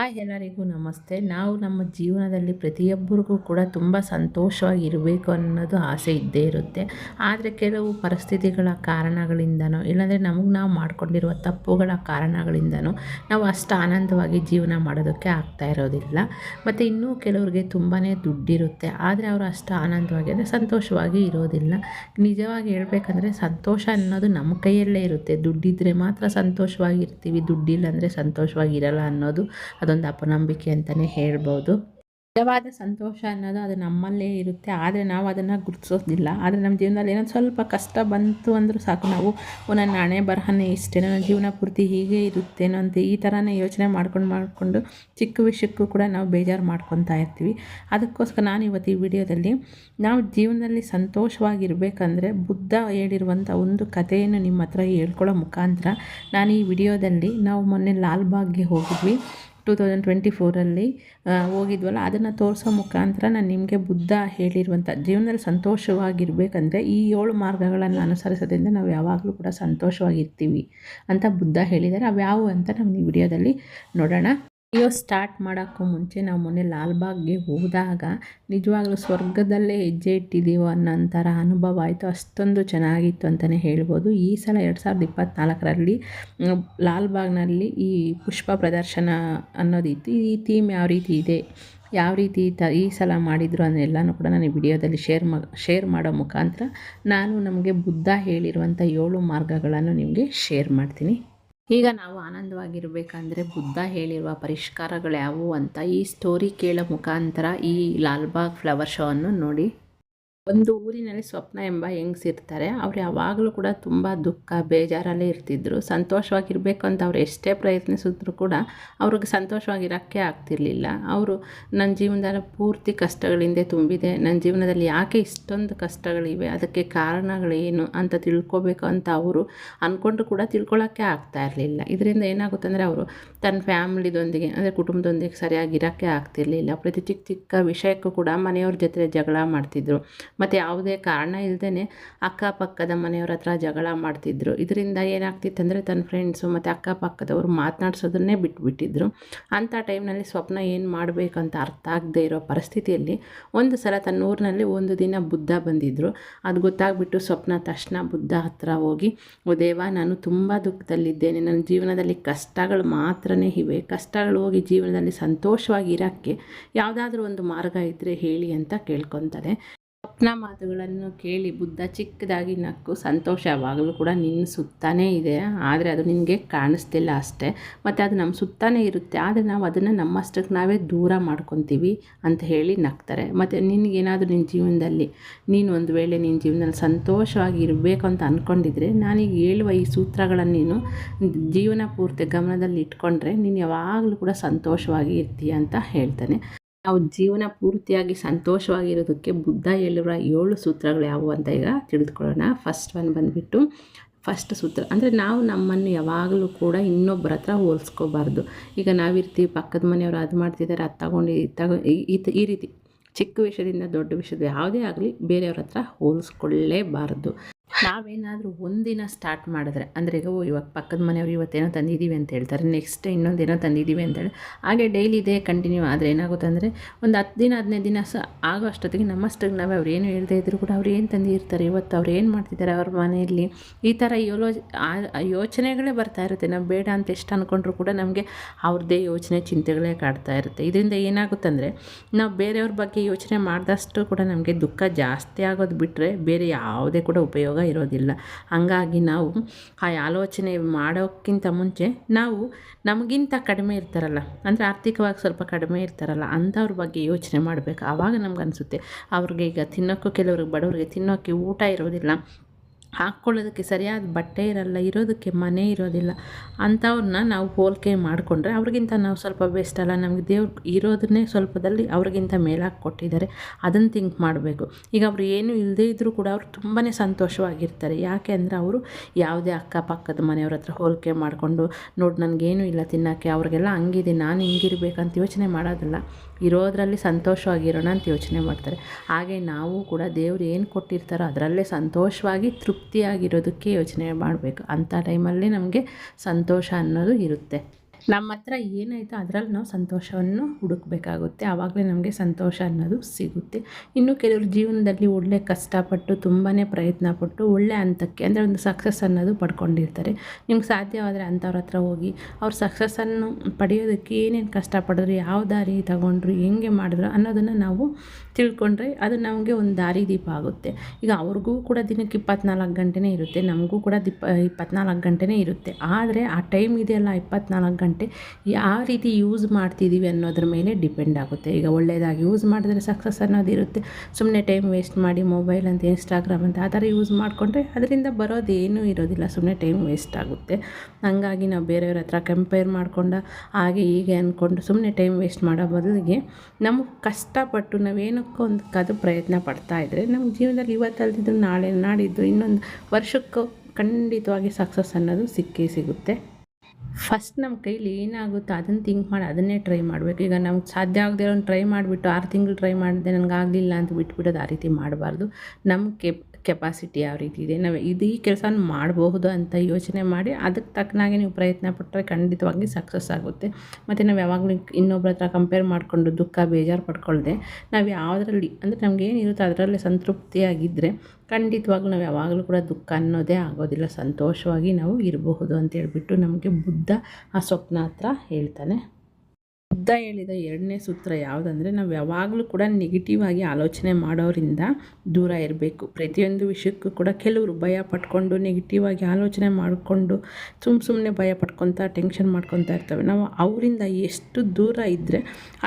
Hi ಎಲ್ಲರಿಗೂ ನಮಸ್ತೆ. ನಾವು ನಮ್ಮ ಜೀವನದಲ್ಲಿ ಪ್ರತಿಯೊಬ್ಬರಿಗೂ ಕೂಡ ತುಂಬ ಸಂತೋಷವಾಗಿ ಇರಬೇಕು ಅನ್ನೋದು ಆಸೆ ಇದ್ದೇ ಇರುತ್ತೆ. ಆದರೆ ಕೆಲವು ಪರಿಸ್ಥಿತಿಗಳ ಕಾರಣಗಳಿಂದನೋ, ಇಲ್ಲಾಂದರೆ ನಮಗೆ ನಾವು ಮಾಡಿಕೊಂಡಿರುವ ತಪ್ಪುಗಳ ಕಾರಣಗಳಿಂದನೋ, ನಾವು ಅಷ್ಟು ಆನಂದವಾಗಿ ಜೀವನ ಮಾಡೋದಕ್ಕೆ ಆಗ್ತಾ ಇರೋದಿಲ್ಲ. ಮತ್ತು ಇನ್ನೂ ಕೆಲವ್ರಿಗೆ ತುಂಬಾ ದುಡ್ಡಿರುತ್ತೆ. ಆದರೆ ಅವರು ಅಷ್ಟು ಆನಂದವಾಗಿ, ಅಂದರೆ ಸಂತೋಷವಾಗಿ ಇರೋದಿಲ್ಲ. ನಿಜವಾಗಿ ಹೇಳಬೇಕಂದ್ರೆ ಸಂತೋಷ ಅನ್ನೋದು ನಮ್ಮ ಕೈಯಲ್ಲೇ ಇರುತ್ತೆ. ದುಡ್ಡಿದ್ದರೆ ಮಾತ್ರ ಸಂತೋಷವಾಗಿರ್ತೀವಿ ದುಡ್ಡಿಲ್ಲ ಅಂದರೆ ಸಂತೋಷವಾಗಿರಲ್ಲ ಅನ್ನೋದು ಅದೊಂದು ಅಪನಂಬಿಕೆ ಅಂತಲೇ ಹೇಳ್ಬೋದು. ನಿಜವಾದ ಸಂತೋಷ ಅನ್ನೋದು ಅದು ನಮ್ಮಲ್ಲೇ ಇರುತ್ತೆ. ಆದರೆ ನಾವು ಅದನ್ನು ಗುರುತಿಸೋದಿಲ್ಲ. ಆದರೆ ನಮ್ಮ ಜೀವನದಲ್ಲಿ ಏನೋ ಸ್ವಲ್ಪ ಕಷ್ಟ ಬಂತು ಅಂದರೂ ಸಾಕು. ನಾವು ನನ್ನ ಹಣೆ ಬರಹನೇ ಇಷ್ಟೇ ನನ್ನ ಜೀವನ ಪೂರ್ತಿ ಹೀಗೆ ಇರುತ್ತೇನೋ ಅಂತ ಈ ಥರನೇ ಯೋಚನೆ ಮಾಡ್ಕೊಂಡು ಮಾಡಿಕೊಂಡು ಚಿಕ್ಕ ವಿಷಯಕ್ಕೂ ಕೂಡ ನಾವು ಬೇಜಾರು ಮಾಡ್ಕೊತಾ ಇರ್ತೀವಿ. ಅದಕ್ಕೋಸ್ಕರ ನಾನು ಇವತ್ತು ಈ ವಿಡಿಯೋದಲ್ಲಿ ನಾವು ಜೀವನದಲ್ಲಿ ಸಂತೋಷವಾಗಿರಬೇಕಂದ್ರೆ ಬುದ್ಧ ಹೇಳಿರುವಂಥ ಒಂದು ಕಥೆಯನ್ನು ನಿಮ್ಮ ಹತ್ರ ಹೇಳ್ಕೊಳ್ಳೋ ಮುಖಾಂತರ ನಾನು ಈ ವಿಡಿಯೋದಲ್ಲಿ ನಾವು ಮೊನ್ನೆ ಲಾಲ್ಬಾಗ್ಗೆ ಹೋಗಿದ್ವಿ. ಟೂ ತೌಸಂಡ್ ಟ್ವೆಂಟಿ ಫೋರಲ್ಲಿ ಹೋಗಿದ್ವಲ್ಲ, ಅದನ್ನು ತೋರಿಸೋ ಮುಖಾಂತರ ನಾನು ನಿಮಗೆ ಬುದ್ಧ ಹೇಳಿರುವಂಥ ಜೀವನದಲ್ಲಿ ಸಂತೋಷವಾಗಿರಬೇಕಂದ್ರೆ ಈ ಏಳು ಮಾರ್ಗಗಳನ್ನು ಅನುಸರಿಸೋದ್ರಿಂದ ನಾವು ಯಾವಾಗಲೂ ಕೂಡ ಸಂತೋಷವಾಗಿರ್ತೀವಿ ಅಂತ ಬುದ್ಧ ಹೇಳಿದ್ದಾರೆ. ಅವು ಅಂತ ನಾವು ಈ ವಿಡಿಯೋದಲ್ಲಿ ನೋಡೋಣ. ವಿಡಿಯೋ ಸ್ಟಾರ್ಟ್ ಮಾಡೋಕ್ಕೂ ಮುಂಚೆ ನಾವು ಮೊನ್ನೆ ಲಾಲ್ಬಾಗ್ಗೆ ಹೋದಾಗ ನಿಜವಾಗ್ಲೂ ಸ್ವರ್ಗದಲ್ಲೇ ಹೆಜ್ಜೆ ಇಟ್ಟಿದ್ದೀವೋ ಅನ್ನೋಂಥರ ಅನುಭವ ಆಯಿತು. ಅಷ್ಟೊಂದು ಚೆನ್ನಾಗಿತ್ತು ಅಂತಲೇ ಹೇಳ್ಬೋದು. ಈ ಸಲ ಎರಡು ಸಾವಿರದ ಇಪ್ಪತ್ತ್ನಾಲ್ಕರಲ್ಲಿ ಲಾಲ್ಬಾಗ್ನಲ್ಲಿ ಈ ಪುಷ್ಪ ಪ್ರದರ್ಶನ ಅನ್ನೋದಿತ್ತು. ಈ ಥೀಮ್ ಯಾವ ರೀತಿ ಇದೆ, ಯಾವ ರೀತಿ ತ ಈ ಸಲ ಮಾಡಿದರು ಅನ್ನೆಲ್ಲನೂ ಕೂಡ ನಾನು ಈ ವಿಡಿಯೋದಲ್ಲಿ ಶೇರ್ ಮ, ಶೇರ್ ಮಾಡೋ ಮುಖಾಂತರ ನಾನು ನಮಗೆ ಬುದ್ಧ ಹೇಳಿರುವಂಥ ಏಳು ಮಾರ್ಗಗಳನ್ನು ನಿಮಗೆ ಶೇರ್ ಮಾಡ್ತೀನಿ. ಈಗ ನಾವು ಆನಂದವಾಗಿರಬೇಕಂದ್ರೆ ಬುದ್ಧ ಹೇಳಿರುವ ಪರಿಷ್ಕಾರಗಳು ಯಾವುವು ಅಂತ ಈ ಸ್ಟೋರಿ ಕೇಳೋ ಮುಖಾಂತರ ಈ ಲಾಲ್ಬಾಗ್ ಫ್ಲವರ್ ಶೋ ಅನ್ನು ನೋಡಿ. ಒಂದು ಊರಿನಲ್ಲಿ ಸ್ವಪ್ನ ಎಂಬ ಹೆಂಗಸಿರ್ತಾರೆ ಅವ್ರು ಯಾವಾಗಲೂ ಕೂಡ ತುಂಬ ದುಃಖ, ಬೇಜಾರಲ್ಲೇ ಇರ್ತಿದ್ರು. ಸಂತೋಷವಾಗಿರಬೇಕು ಅಂತ ಅವ್ರು ಎಷ್ಟೇ ಪ್ರಯತ್ನಿಸಿದ್ರು ಕೂಡ ಅವ್ರಿಗೆ ಸಂತೋಷವಾಗಿರೋಕ್ಕೆ ಆಗ್ತಿರ್ಲಿಲ್ಲ. ಅವರು ನನ್ನ ಜೀವನದಲ್ಲಿ ಪೂರ್ತಿ ಕಷ್ಟಗಳಿಂದ ತುಂಬಿದೆ ನನ್ನ ಜೀವನದಲ್ಲಿ ಯಾಕೆ ಇಷ್ಟೊಂದು ಕಷ್ಟಗಳಿವೆ, ಅದಕ್ಕೆ ಕಾರಣಗಳೇನು ಅಂತ ತಿಳ್ಕೊಬೇಕು ಅಂತ ಅವರು ಅಂದ್ಕೊಂಡು ಕೂಡ ತಿಳ್ಕೊಳ್ಳೋಕ್ಕೆ ಆಗ್ತಾ ಇರಲಿಲ್ಲ. ಇದರಿಂದ ಏನಾಗುತ್ತೆ ಅಂದರೆ ಅವರು ತನ್ನ ಫ್ಯಾಮಿಲಿದೊಂದಿಗೆ, ಅಂದರೆ ಕುಟುಂಬದೊಂದಿಗೆ ಸರಿಯಾಗಿ ಇರೋಕ್ಕೆ ಆಗ್ತಿರ್ಲಿಲ್ಲ. ಪ್ರತಿ ಚಿಕ್ಕ ಚಿಕ್ಕ ವಿಷಯಕ್ಕೂ ಕೂಡ ಮನೆಯವ್ರ ಜೊತೆ ಜಗಳ ಮಾಡ್ತಿದ್ರು. ಮತ್ತು ಯಾವುದೇ ಕಾರಣ ಇಲ್ಲದೇ ಅಕ್ಕಪಕ್ಕದ ಮನೆಯವ್ರ ಹತ್ರ ಜಗಳ ಮಾಡ್ತಿದ್ರು. ಇದರಿಂದ ಏನಾಗ್ತಿತ್ತು ಅಂದರೆ ತನ್ನ ಫ್ರೆಂಡ್ಸು ಮತ್ತು ಅಕ್ಕಪಕ್ಕದವರು ಮಾತನಾಡ್ಸೋದನ್ನೇ ಬಿಟ್ಬಿಟ್ಟಿದ್ರು. ಅಂಥ ಟೈಮ್ನಲ್ಲಿ ಸ್ವಪ್ನ ಏನು ಮಾಡಬೇಕಂತ ಅರ್ಥ ಆಗದೆ ಇರೋ ಪರಿಸ್ಥಿತಿಯಲ್ಲಿ ಒಂದು ಸಲ ತನ್ನ ಊರಿನಲ್ಲಿ ಒಂದು ದಿನ ಬುದ್ಧ ಬಂದಿದ್ದರು ಅದು ಗೊತ್ತಾಗ್ಬಿಟ್ಟು ಸ್ವಪ್ನ ತಕ್ಷಣ ಬುದ್ಧ ಹತ್ರ ಹೋಗಿ, ಓ ದೇವ, ನಾನು ತುಂಬ ದುಃಖದಲ್ಲಿದ್ದೇನೆ. ನನ್ನ ಜೀವನದಲ್ಲಿ ಕಷ್ಟಗಳು ಮಾತ್ರನೇ ಇವೆ. ಕಷ್ಟಗಳು ಹೋಗಿ ಜೀವನದಲ್ಲಿ ಸಂತೋಷವಾಗಿ ಇರೋಕ್ಕೆ ಯಾವುದಾದ್ರೂ ಒಂದು ಮಾರ್ಗ ಇದ್ದರೆ ಹೇಳಿ ಅಂತ ಕೇಳ್ಕೊತಾರೆ ಸ್ವಪ್ನ ಮಾತುಗಳನ್ನು ಕೇಳಿ ಬುದ್ಧ ಚಿಕ್ಕದಾಗಿ ನಕ್ಕು ಸಂತೋಷ ಯಾವಾಗಲೂ ಕೂಡ ನಿನ್ನ ಸುತ್ತಾನೇ ಇದೆ. ಆದರೆ ಅದು ನಿನಗೆ ಕಾಣಿಸ್ತಿಲ್ಲ ಅಷ್ಟೇ. ಮತ್ತು ಅದು ನಮ್ಮ ಸುತ್ತಾನೇ ಇರುತ್ತೆ. ಆದರೆ ನಾವು ಅದನ್ನು ನಮ್ಮಷ್ಟಕ್ಕೆ ನಾವೇ ದೂರ ಮಾಡ್ಕೊತೀವಿ ಅಂತ ಹೇಳಿ ನಗ್ತಾರೆ. ಮತ್ತು ನಿನಗೇನಾದರೂ ನಿನ್ನ ಜೀವನದಲ್ಲಿ ನೀನು ಒಂದು ವೇಳೆ ನಿನ್ನ ಜೀವನದಲ್ಲಿ ಸಂತೋಷವಾಗಿ ಇರಬೇಕು ಅಂತ ಅಂದ್ಕೊಂಡಿದ್ರೆ ನಾನೀಗ ಹೇಳುವ ಈ ಸೂತ್ರಗಳನ್ನು ನೀನು ಜೀವನ ಪೂರ್ತಿ ಗಮನದಲ್ಲಿ ಇಟ್ಕೊಂಡ್ರೆ ನೀನು ಯಾವಾಗಲೂ ಕೂಡ ಸಂತೋಷವಾಗಿ ಇರ್ತೀಯ ಅಂತ ಹೇಳ್ತಾನೆ. ನಾವು ಜೀವನ ಪೂರ್ತಿಯಾಗಿ ಸಂತೋಷವಾಗಿರೋದಕ್ಕೆ ಬುದ್ಧ ಹೇಳಿರುವ ಏಳು ಸೂತ್ರಗಳು ಯಾವುವು ಅಂತ ಈಗ ತಿಳಿದುಕೊಳ್ಳೋಣ. ಫಸ್ಟ್ ಒನ್ ಬಂದುಬಿಟ್ಟು ಫಸ್ಟ್ ಸೂತ್ರ. ಅಂದರೆ ನಾವು ನಮ್ಮನ್ನು ಯಾವಾಗಲೂ ಕೂಡ ಇನ್ನೊಬ್ಬರ ಹತ್ರ ಹೋಲಿಸ್ಕೋಬಾರ್ದು. ಈಗ ನಾವಿರ್ತೀವಿ, ಪಕ್ಕದ ಮನೆಯವರು ಅದು ಮಾಡ್ತಿದ್ದಾರೆ, ಅದು ತಗೊಂಡು ಇದು ಈ ರೀತಿ ಚಿಕ್ಕ ವಿಷಯದಿಂದ ದೊಡ್ಡ ವಿಷಯದ ಯಾವುದೇ ಆಗಲಿ ಬೇರೆಯವ್ರ ಹತ್ರ ಹೋಲಿಸ್ಕೊಳ್ಳೇಬಾರ್ದು. ನಾವೇನಾದರೂ ಒಂದಿನ ಸ್ಟಾರ್ಟ್ ಮಾಡಿದ್ರೆ, ಅಂದರೆ ಈಗ ಇವಾಗ ಪಕ್ಕದ ಮನೆಯವರು ಇವತ್ತೇನೋ ತಂದಿದ್ದೀವಿ ಅಂತ ಹೇಳ್ತಾರೆ. ನೆಕ್ಸ್ಟ್ ಇನ್ನೊಂದೇನೋ ತಂದಿದ್ದೀವಿ ಅಂತೇಳಿ ಹಾಗೆ ಡೈಲಿ ಇದೇ ಕಂಟಿನ್ಯೂ ಆದರೆ ಏನಾಗುತ್ತೆ ಅಂದರೆ, ಒಂದು ಹತ್ತು ದಿನ, ಹದಿನೈದು ದಿನ ಸಹ ಆಗೋ ಅಷ್ಟೊತ್ತಿಗೆ ನಮ್ಮಷ್ಟಿಗೆ ನಾವೇ ಅವ್ರು ಏನು ಹೇಳ್ದೇ ಇದ್ರು ಕೂಡ ಅವ್ರು ಏನು ತಂದಿರ್ತಾರೆ, ಇವತ್ತು ಅವ್ರು ಏನು ಮಾಡ್ತಿದ್ದಾರೆ ಅವ್ರ ಮನೆಯಲ್ಲಿ, ಈ ಥರ ಯೋಲೋ ಯೋಚನೆಗಳೇ ಬರ್ತಾ ಇರುತ್ತೆ. ನಾವು ಬೇಡ ಅಂತ ಎಷ್ಟು ಅಂದ್ಕೊಂಡ್ರು ಕೂಡ ನಮಗೆ ಅವ್ರದ್ದೇ ಯೋಚನೆ, ಚಿಂತೆಗಳೇ ಕಾಡ್ತಾ ಇರುತ್ತೆ. ಇದರಿಂದ ಏನಾಗುತ್ತೆ ಅಂದರೆ, ನಾವು ಬೇರೆಯವ್ರ ಬಗ್ಗೆ ಯೋಚನೆ ಮಾಡಿದಷ್ಟು ಕೂಡ ನಮಗೆ ದುಃಖ ಜಾಸ್ತಿ ಆಗೋದು ಬಿಟ್ಟರೆ ಬೇರೆ ಯಾವುದೇ ಕೂಡ ಉಪಯೋಗ ಇರೋದಿಲ್ಲ. ಹಾಗಾಗಿ ನಾವು ಆ ಆಲೋಚನೆ ಮಾಡೋಕ್ಕಿಂತ ಮುಂಚೆ ನಾವು ನಮಗಿಂತ ಕಡಿಮೆ ಇರ್ತಾರಲ್ಲ, ಅಂದರೆ ಆರ್ಥಿಕವಾಗಿ ಸ್ವಲ್ಪ ಕಡಿಮೆ ಇರ್ತಾರಲ್ಲ, ಅಂಥವ್ರ ಬಗ್ಗೆ ಯೋಚನೆ ಮಾಡಬೇಕು. ಆವಾಗ ನಮ್ಗೆ ಅನಿಸುತ್ತೆ, ಅವ್ರಿಗೆ ಈಗ ತಿನ್ನೋಕ್ಕೂ ಕೆಲವ್ರಿಗೆ ಬಡವ್ರಿಗೆ ತಿನ್ನೋಕ್ಕೆ ಊಟ ಇರೋದಿಲ್ಲ. ಹಾಕ್ಕೊಳ್ಳೋದಕ್ಕೆ ಸರಿಯಾದ ಬಟ್ಟೆ ಇರಲ್ಲ, ಇರೋದಕ್ಕೆ ಮನೆ ಇರೋದಿಲ್ಲ, ಅಂಥವ್ರನ್ನ ನಾವು ಹೋಲಿಕೆ ಮಾಡಿಕೊಂಡ್ರೆ ಅವ್ರಿಗಿಂತ ನಾವು ಸ್ವಲ್ಪ ಬೆಸ್ಟ್ ಅಲ್ಲ. ನಮಗೆ ದೇವ್ರು ಇರೋದನ್ನೇ ಸ್ವಲ್ಪದಲ್ಲಿ ಅವ್ರಿಗಿಂತ ಮೇಲಾಗಿ ಕೊಟ್ಟಿದ್ದಾರೆ ಅದನ್ನು ಥಿಂಕ್ ಮಾಡಬೇಕು. ಈಗ ಅವರು ಏನು ಇಲ್ಲದೇ ಇದ್ದರೂ ಕೂಡ ಅವರು ತುಂಬಾ ಸಂತೋಷವಾಗಿರ್ತಾರೆ. ಯಾಕೆ ಅಂದರೆ ಅವರು ಯಾವುದೇ ಅಕ್ಕಪಕ್ಕದ ಮನೆಯವ್ರ ಹತ್ರ ಹೋಲಿಕೆ ಮಾಡಿಕೊಂಡು, ನೋಡಿ ನನಗೇನು ಇಲ್ಲ ತಿನ್ನೋಕ್ಕೆ, ಅವ್ರಿಗೆಲ್ಲ ಹಂಗಿದೆ, ನಾನು ಹಿಂಗಿರ್ಬೇಕಂತ ಯೋಚನೆ ಮಾಡೋದಲ್ಲ. ಇರೋದರಲ್ಲಿ ಸಂತೋಷವಾಗಿರೋಣ ಅಂತ ಯೋಚನೆ ಮಾಡ್ತಾರೆ. ಹಾಗೆ ನಾವು ಕೂಡ ದೇವ್ರು ಏನು ಕೊಟ್ಟಿರ್ತಾರೋ ಅದರಲ್ಲೇ ಸಂತೋಷವಾಗಿ ತೃಪ್ತಿಯಾಗಿರೋದಕ್ಕೆ ಯೋಚನೆ ಮಾಡಬೇಕು. ಅಂಥ ಟೈಮಲ್ಲಿ ನಮಗೆ ಸಂತೋಷ ಅನ್ನೋದು ಇರುತ್ತೆ. ನಮ್ಮ ಹತ್ರ ಏನಾಯಿತು ಅದರಲ್ಲಿ ನಾವು ಸಂತೋಷವನ್ನು ಹುಡುಕಬೇಕಾಗುತ್ತೆ. ಆವಾಗಲೇ ನಮಗೆ ಸಂತೋಷ ಅನ್ನೋದು ಸಿಗುತ್ತೆ. ಇನ್ನು ಕೆಲವರು ಜೀವನದಲ್ಲಿ ಒಳ್ಳೆ ಕಷ್ಟಪಟ್ಟು ತುಂಬಾ ಪ್ರಯತ್ನ ಪಟ್ಟು ಒಳ್ಳೆ ಹಂತಕ್ಕೆ ಅಂದರೆ ಒಂದು ಸಕ್ಸಸ್ ಅನ್ನೋದು ಪಡ್ಕೊಂಡಿರ್ತಾರೆ. ನಿಮ್ಗೆ ಸಾಧ್ಯವಾದರೆ ಅಂಥವ್ರ ಹತ್ರ ಹೋಗಿ ಅವ್ರ ಸಕ್ಸಸ್ಸನ್ನು ಪಡೆಯೋದಕ್ಕೆ ಏನೇನು ಕಷ್ಟಪಡಿದ್ರು ಯಾವ ದಾರಿ ತಗೊಂಡ್ರು, ಹೆಂಗೆ ಮಾಡಿದ್ರು ಅನ್ನೋದನ್ನು ನಾವು ತಿಳ್ಕೊಂಡ್ರೆ ಅದು ನಮಗೆ ಒಂದು ದಾರಿ ದೀಪ ಆಗುತ್ತೆ. ಈಗ ಅವ್ರಿಗೂ ಕೂಡ ದಿನಕ್ಕೆ ಇಪ್ಪತ್ನಾಲ್ಕು ಗಂಟೆನೇ ಇರುತ್ತೆ, ನಮಗೂ ಕೂಡ ದಿಪ್ಪ ಇಪ್ಪತ್ನಾಲ್ಕು ಗಂಟೆನೇ ಇರುತ್ತೆ. ಆದರೆ ಆ ಟೈಮ್ ಇದೆಯಲ್ಲ ಇಪ್ಪತ್ನಾಲ್ಕು ಗಂಟೆ ಯಾವ ರೀತಿ ಯೂಸ್ ಮಾಡ್ತಿದ್ದೀವಿ ಅನ್ನೋದ್ರ ಮೇಲೆ ಡಿಪೆಂಡ್ ಆಗುತ್ತೆ. ಈಗ ಒಳ್ಳೆಯದಾಗಿ ಯೂಸ್ ಮಾಡಿದ್ರೆ ಸಕ್ಸಸ್ ಅನ್ನೋದು ಇರುತ್ತೆ. ಸುಮ್ಮನೆ ಟೈಮ್ ವೇಸ್ಟ್ ಮಾಡಿ ಮೊಬೈಲ್ ಅಂತ, ಇನ್ಸ್ಟಾಗ್ರಾಮ್ ಅಂತ ಆ ಥರ ಯೂಸ್ ಮಾಡಿಕೊಂಡ್ರೆ ಅದರಿಂದ ಬರೋದೇನೂ ಇರೋದಿಲ್ಲ ಸುಮ್ಮನೆ ಟೈಮ್ ವೇಸ್ಟ್ ಆಗುತ್ತೆ. ಹಂಗಾಗಿ ನಾವು ಬೇರೆಯವ್ರ ಹತ್ರ ಕಂಪೇರ್ ಮಾಡಿಕೊಂಡ ಹಾಗೆ ಹೀಗೆ ಅಂದ್ಕೊಂಡು ಸುಮ್ಮನೆ ಟೈಮ್ ವೇಸ್ಟ್ ಮಾಡೋ ಬದಲಿಗೆ ನಮಗೆ ಕಷ್ಟಪಟ್ಟು ನಾವೇನಕ್ಕೋ ಒಂದು ಕದು ಪ್ರಯತ್ನ ಪಡ್ತಾ ಇದ್ದರೆ ನಮ್ಮ ಜೀವನದಲ್ಲಿ ಇವತ್ತಲ್ದಿದ್ದು ನಾಳೆ ನಾಡಿದ್ದು ಇನ್ನೊಂದು ವರ್ಷಕ್ಕೂ ಖಂಡಿತವಾಗಿ ಸಕ್ಸಸ್ ಅನ್ನೋದು ಸಿಕ್ಕೇ ಸಿಗುತ್ತೆ. ಫಸ್ಟ್ ನಮ್ಮ ಕೈಲಿ ಏನಾಗುತ್ತೋ ಅದನ್ನು ಥಿಂಕ್ ಮಾಡಿ ಅದನ್ನೇ ಟ್ರೈ ಮಾಡಬೇಕು. ಈಗ ನಮ್ಗೆ ಸಾಧ್ಯ ಆಗದೆ ಒಂದು ಟ್ರೈ ಮಾಡಿಬಿಟ್ಟು ಆರು ತಿಂಗಳು ಟ್ರೈ ಮಾಡಿದೆ ನನಗೆ ಆಗಲಿಲ್ಲ ಅಂತ ಬಿಟ್ಬಿಡೋದು ಆ ರೀತಿ ಮಾಡಬಾರ್ದು. ನಮ್ಮ ಕೆಪ್ ಕೆಪಾಸಿಟಿ ಯಾವ ರೀತಿ ಇದೆ. ನಾವು ಇದು ಈ ಕೆಲಸ ಮಾಡಬಹುದು ಅಂತ ಯೋಚನೆ ಮಾಡಿ ಅದಕ್ಕೆ ತಕ್ಕನಾಗೆ ನೀವು ಪ್ರಯತ್ನ ಪಟ್ಟರೆ ಖಂಡಿತವಾಗಿ ಸಕ್ಸಸ್ ಆಗುತ್ತೆ. ಮತ್ತು ನಾವು ಯಾವಾಗಲೂ ಇನ್ನೊಬ್ಬರ ಹತ್ರ ಕಂಪೇರ್ ಮಾಡಿಕೊಂಡು ದುಃಖ, ಬೇಜಾರು ಪಡ್ಕೊಳ್ಳದೆ ನಾವು ಯಾವುದರಲ್ಲಿ ಅಂದರೆ ನಮ್ಗೆ ಏನಿರುತ್ತೋ ಅದರಲ್ಲಿ ಸಂತೃಪ್ತಿಯಾಗಿದ್ದರೆ ಖಂಡಿತವಾಗ್ಲೂ ನಾವು ಯಾವಾಗಲೂ ಕೂಡ ದುಃಖ ಅನ್ನೋದೇ ಆಗೋದಿಲ್ಲ. ಸಂತೋಷವಾಗಿ ನಾವು ಇರಬಹುದು ಅಂತ ಹೇಳ್ಬಿಟ್ಟು ನಮಗೆ ಬುದ್ಧ ಆ ಸ್ವಪ್ನ ಹತ್ರ ಹೇಳ್ತಾನೆ. ಬುದ್ಧ ಹೇಳಿದ ಎರಡನೇ ಸೂತ್ರ ಯಾವುದಂದರೆ ನಾವು ಯಾವಾಗಲೂ ಕೂಡ ನೆಗೆಟಿವ್ ಆಗಿ ಆಲೋಚನೆ ಮಾಡೋರಿಂದ ದೂರ ಇರಬೇಕು. ಪ್ರತಿಯೊಂದು ವಿಷಯಕ್ಕೂ ಕೂಡ ಕೆಲವರು ಭಯ ಪಟ್ಕೊಂಡು ನೆಗೆಟಿವ್ ಆಗಿ ಆಲೋಚನೆ ಮಾಡಿಕೊಂಡು ಸುಮ್ಮ ಸುಮ್ಮನೆ ಭಯ ಪಟ್ಕೊತಾ ಟೆನ್ಷನ್ ಮಾಡ್ಕೊತಾ ಇರ್ತವೆ. ನಾವು ಅವರಿಂದ ಎಷ್ಟು ದೂರ ಇದ್ದರೆ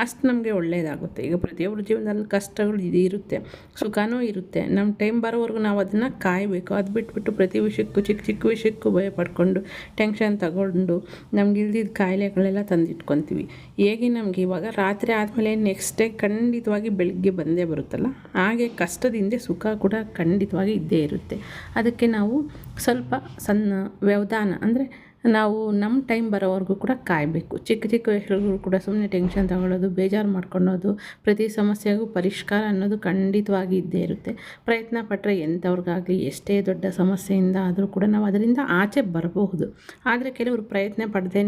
ಅಷ್ಟು ನಮಗೆ ಒಳ್ಳೆಯದಾಗುತ್ತೆ ಈಗ ಪ್ರತಿಯೊಬ್ಬರ ಜೀವನದಲ್ಲಿ ಕಷ್ಟಗಳು ಇದು ಇರುತ್ತೆ, ಸುಖನೂ ಇರುತ್ತೆ. ನಮ್ಮ ಟೈಮ್ ಬರೋವರೆಗೂ ನಾವು ಅದನ್ನು ಕಾಯಬೇಕು. ಅದು ಬಿಟ್ಬಿಟ್ಟು ಪ್ರತಿ ವಿಷಯಕ್ಕೂ ಚಿಕ್ಕ ಚಿಕ್ಕ ವಿಷಯಕ್ಕೂ ಭಯ ಪಡ್ಕೊಂಡು ಟೆನ್ಷನ್ ತಗೊಂಡು ನಮ್ಗೆ ಇಲ್ದಿದ್ದ ಕಾಯಿಲೆಗಳೆಲ್ಲ ತಂದಿಟ್ಕೊತೀವಿ. ಹೇಗೆ ನಮಗೆ ಇವಾಗ ರಾತ್ರಿ ಆದಮೇಲೆ ನೆಕ್ಸ್ಟ್ ಡೇ ಖಂಡಿತವಾಗಿ ಬೆಳಗ್ಗೆ ಬಂದೇ ಬರುತ್ತಲ್ಲ? ಹಾಗೆ ಕಷ್ಟದಿಂದ ಸುಖ ಕೂಡ ಖಂಡಿತವಾಗಿ ಇದ್ದೇ ಇರುತ್ತೆ. ಅದಕ್ಕೆ ನಾವು ಸ್ವಲ್ಪ ಸಣ್ಣ ವ್ಯವಧಾನ, ಅಂದರೆ ನಾವು ನಮ್ಮ ಟೈಮ್ ಬರೋವರೆಗೂ ಕೂಡ ಕಾಯಬೇಕು. ಚಿಕ್ಕ ಚಿಕ್ಕ ವಿಷಯಗಳು ಕೂಡ ಸುಮ್ಮನೆ ಟೆನ್ಷನ್ ತಗೊಳ್ಳೋದು, ಬೇಜಾರು ಮಾಡ್ಕೊಳ್ಳೋದು ಪ್ರತಿ ಸಮಸ್ಯೆಗೂ ಪರಿಷ್ಕಾರ ಅನ್ನೋದು ಖಂಡಿತವಾಗಿ ಇದ್ದೇ ಇರುತ್ತೆ. ಪ್ರಯತ್ನ ಪಟ್ಟರೆ ಎಂಥವ್ರಿಗಾಗಲಿ ಎಷ್ಟೇ ದೊಡ್ಡ ಸಮಸ್ಯೆಯಿಂದ ಆದರೂ ಕೂಡ ನಾವು ಅದರಿಂದ ಆಚೆ ಬರಬಹುದು. ಆದರೆ ಕೆಲವರು ಪ್ರಯತ್ನ ಪಡ್ದೇ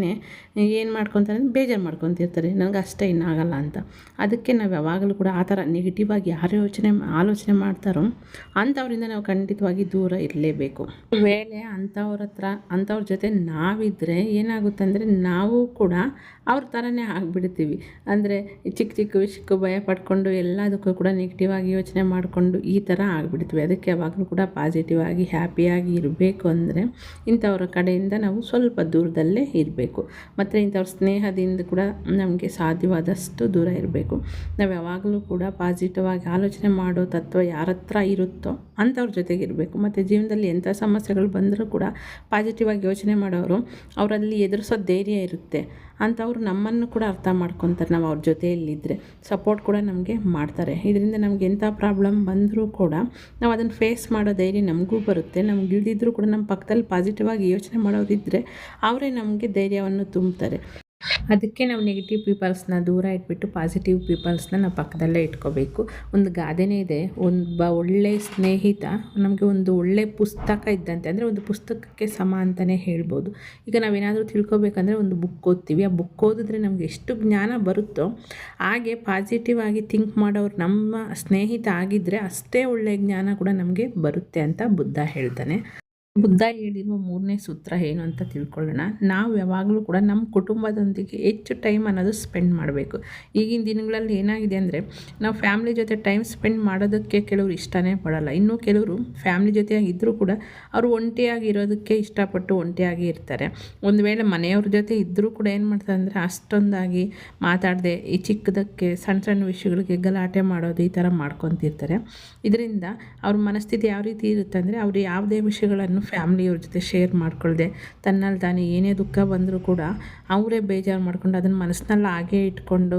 ಏನು ಮಾಡ್ಕೊತಾರೆ ಬೇಜಾರು ಮಾಡ್ಕೊತಿರ್ತಾರೆ. ನನಗೆ ಅಷ್ಟೇ ಇನ್ನಾಗಲ್ಲ ಅಂತ. ಅದಕ್ಕೆ ನಾವು ಯಾವಾಗಲೂ ಕೂಡ ಆ ಥರ ನೆಗೆಟಿವ್ ಆಗಿ ಯಾರು ಯೋಚನೆ ಆಲೋಚನೆ ಮಾಡ್ತಾರೋ ಅಂಥವರಿಂದ ನಾವು ಖಂಡಿತವಾಗಿ ದೂರ ಇರಲೇಬೇಕು. ವೇಳೆ ಅಂಥವ್ರ ಹತ್ರ, ಅಂಥವ್ರ ಜೊತೆ ನಾ ನಾವಿದ್ದರೆ ಏನಾಗುತ್ತೆ ಅಂದರೆ ನಾವು ಕೂಡ ಅವ್ರ ಥರನೇ ಆಗಿಬಿಡ್ತೀವಿ. ಅಂದರೆ ಚಿಕ್ಕ ಚಿಕ್ಕ ವಿಷಯಕ್ಕೆ ಭಯ ಪಡ್ಕೊಂಡು ಎಲ್ಲದಕ್ಕೂ ಕೂಡ ನೆಗೆಟಿವ್ ಆಗಿ ಯೋಚನೆ ಮಾಡಿಕೊಂಡು ಈ ಥರ ಆಗಿಬಿಡ್ತೀವಿ. ಅದಕ್ಕೆ ಯಾವಾಗಲೂ ಕೂಡ ಪಾಸಿಟಿವ್ ಆಗಿ ಹ್ಯಾಪಿಯಾಗಿ ಇರಬೇಕು ಅಂದರೆ ಇಂಥವ್ರ ಕಡೆಯಿಂದ ನಾವು ಸ್ವಲ್ಪ ದೂರದಲ್ಲೇ ಇರಬೇಕು. ಮತ್ತು ಇಂಥವ್ರ ಸ್ನೇಹದಿಂದ ಕೂಡ ನಮಗೆ ಸಾಧ್ಯವಾದಷ್ಟು ದೂರ ಇರಬೇಕು. ನಾವು ಯಾವಾಗಲೂ ಕೂಡ ಪಾಸಿಟಿವ್ ಆಗಿ ಆಲೋಚನೆ ಮಾಡೋ ತತ್ವ ಯಾರ ಹತ್ರ ಇರುತ್ತೋ ಅಂಥವ್ರ ಜೊತೆಗೆ ಇರಬೇಕು ಮತ್ತು ಜೀವನದಲ್ಲಿ ಎಂಥ ಸಮಸ್ಯೆಗಳು ಬಂದರೂ ಕೂಡ ಪಾಸಿಟಿವ್ ಆಗಿ ಯೋಚನೆ ಮಾಡೋರು ಅವರಲ್ಲಿ ಎದುರಿಸೋ ಧೈರ್ಯ ಇರುತ್ತೆ. ಅಂಥವ್ರು ನಮ್ಮನ್ನು ಕೂಡ ಅರ್ಥ ಮಾಡ್ಕೊತಾರೆ. ನಾವು ಅವ್ರ ಜೊತೆಯಲ್ಲಿದ್ದರೆ ಸಪೋರ್ಟ್ ಕೂಡ ನಮಗೆ ಮಾಡ್ತಾರೆ. ಇದರಿಂದ ನಮ್ಗೆ ಎಂಥ ಪ್ರಾಬ್ಲಮ್ ಬಂದರೂ ಕೂಡ ನಾವು ಅದನ್ನು ಫೇಸ್ ಮಾಡೋ ಧೈರ್ಯ ನಮಗೂ ಬರುತ್ತೆ. ನಮ್ಗೆ ಇಳಿದಿದ್ರು ಕೂಡ ನಮ್ಮ ಪಕ್ಕದಲ್ಲಿ ಪಾಸಿಟಿವ್ ಆಗಿ ಯೋಚನೆ ಮಾಡೋರಿದ್ದರೆ ಅವರೇ ನಮಗೆ ಧೈರ್ಯವನ್ನು ತುಂಬ್ತಾರೆ ಅದಕ್ಕೆ ನಾವು ನೆಗೆಟಿವ್ ಪೀಪಲ್ಸ್ನ ದೂರ ಇಟ್ಬಿಟ್ಟು ಪಾಸಿಟಿವ್ ಪೀಪಲ್ಸ್ನ ನಾವು ಪಕ್ಕದಲ್ಲೇ ಇಟ್ಕೋಬೇಕು. ಒಂದು ಗಾದೆನೇ ಇದೆ, ಒಬ್ಬ ಒಳ್ಳೆ ಸ್ನೇಹಿತ, ನಮಗೆ ಒಂದು ಒಳ್ಳೆ ಪುಸ್ತಕ ಇದ್ದಂತೆ, ಅಂದರೆ ಒಂದು ಪುಸ್ತಕಕ್ಕೆ ಸಮ ಅಂತಲೇ ಹೇಳ್ಬೋದು. ಈಗ ನಾವೇನಾದರೂ ತಿಳ್ಕೊಬೇಕಂದ್ರೆ ಒಂದು ಬುಕ್ ಓದ್ತೀವಿ. ಆ ಬುಕ್ ಓದಿದ್ರೆ ನಮಗೆ ಎಷ್ಟು ಜ್ಞಾನ ಬರುತ್ತೋ, ಹಾಗೆ ಪಾಸಿಟಿವ್ ಆಗಿ ಥಿಂಕ್ ಮಾಡೋರು ನಮ್ಮ ಸ್ನೇಹಿತ ಆಗಿದ್ದರೆ ಅಷ್ಟೇ ಒಳ್ಳೆಯ ಜ್ಞಾನ ಕೂಡ ನಮಗೆ ಬರುತ್ತೆ ಅಂತ ಬುದ್ಧ ಹೇಳ್ತಾನೆ. ಬುದ್ಧ ಹೇಳಿರುವ ಮೂರನೇ ಸೂತ್ರ ಏನು ಅಂತ ತಿಳ್ಕೊಳ್ಳೋಣ. ನಾವು ಯಾವಾಗಲೂ ಕೂಡ ನಮ್ಮ ಕುಟುಂಬದೊಂದಿಗೆ ಹೆಚ್ಚು ಟೈಮ್ ಅನ್ನೋದು ಸ್ಪೆಂಡ್ ಮಾಡಬೇಕು. ಈಗಿನ ದಿನಗಳಲ್ಲಿ ಏನಾಗಿದೆ ಅಂದರೆ, ನಾವು ಫ್ಯಾಮ್ಲಿ ಜೊತೆ ಟೈಮ್ ಸ್ಪೆಂಡ್ ಮಾಡೋದಕ್ಕೆ ಕೆಲವರು ಇಷ್ಟನೇ ಪಡೋಲ್ಲ. ಇನ್ನೂ ಕೆಲವರು ಫ್ಯಾಮ್ಲಿ ಜೊತೆಯಾಗಿದ್ದರೂ ಕೂಡ ಅವರು ಒಂಟಿಯಾಗಿ ಇರೋದಕ್ಕೆ ಇಷ್ಟಪಟ್ಟು ಒಂಟಿಯಾಗಿ ಇರ್ತಾರೆ. ಒಂದು ವೇಳೆ ಮನೆಯವ್ರ ಜೊತೆ ಇದ್ದರೂ ಕೂಡ ಏನು ಮಾಡ್ತಾರೆ ಅಂದರೆ, ಅಷ್ಟೊಂದಾಗಿ ಮಾತಾಡದೆ, ಈ ಚಿಕ್ಕದಕ್ಕೆ ಸಣ್ಣ ಸಣ್ಣ ವಿಷಯಗಳಿಗೆ ಗಲಾಟೆ ಮಾಡೋದು ಈ ಥರ ಮಾಡ್ಕೊತಿರ್ತಾರೆ. ಇದರಿಂದ ಅವ್ರ ಮನಸ್ಥಿತಿ ಯಾವ ರೀತಿ ಇರುತ್ತೆ ಅಂದರೆ, ಅವರು ಯಾವುದೇ ವಿಷಯಗಳನ್ನು ಫ್ಯಾಮ್ಲಿಯವ್ರ ಜೊತೆ ಶೇರ್ ಮಾಡ್ಕೊಳ್ದೆ, ತನ್ನಲ್ಲಿ ತಾನೇ ಏನೇ ದುಃಖ ಬಂದರೂ ಕೂಡ ಅವರೇ ಬೇಜಾರು ಮಾಡ್ಕೊಂಡು ಅದನ್ನು ಮನಸ್ಸಿನಲ್ಲಿ ಹಾಗೇ ಇಟ್ಕೊಂಡು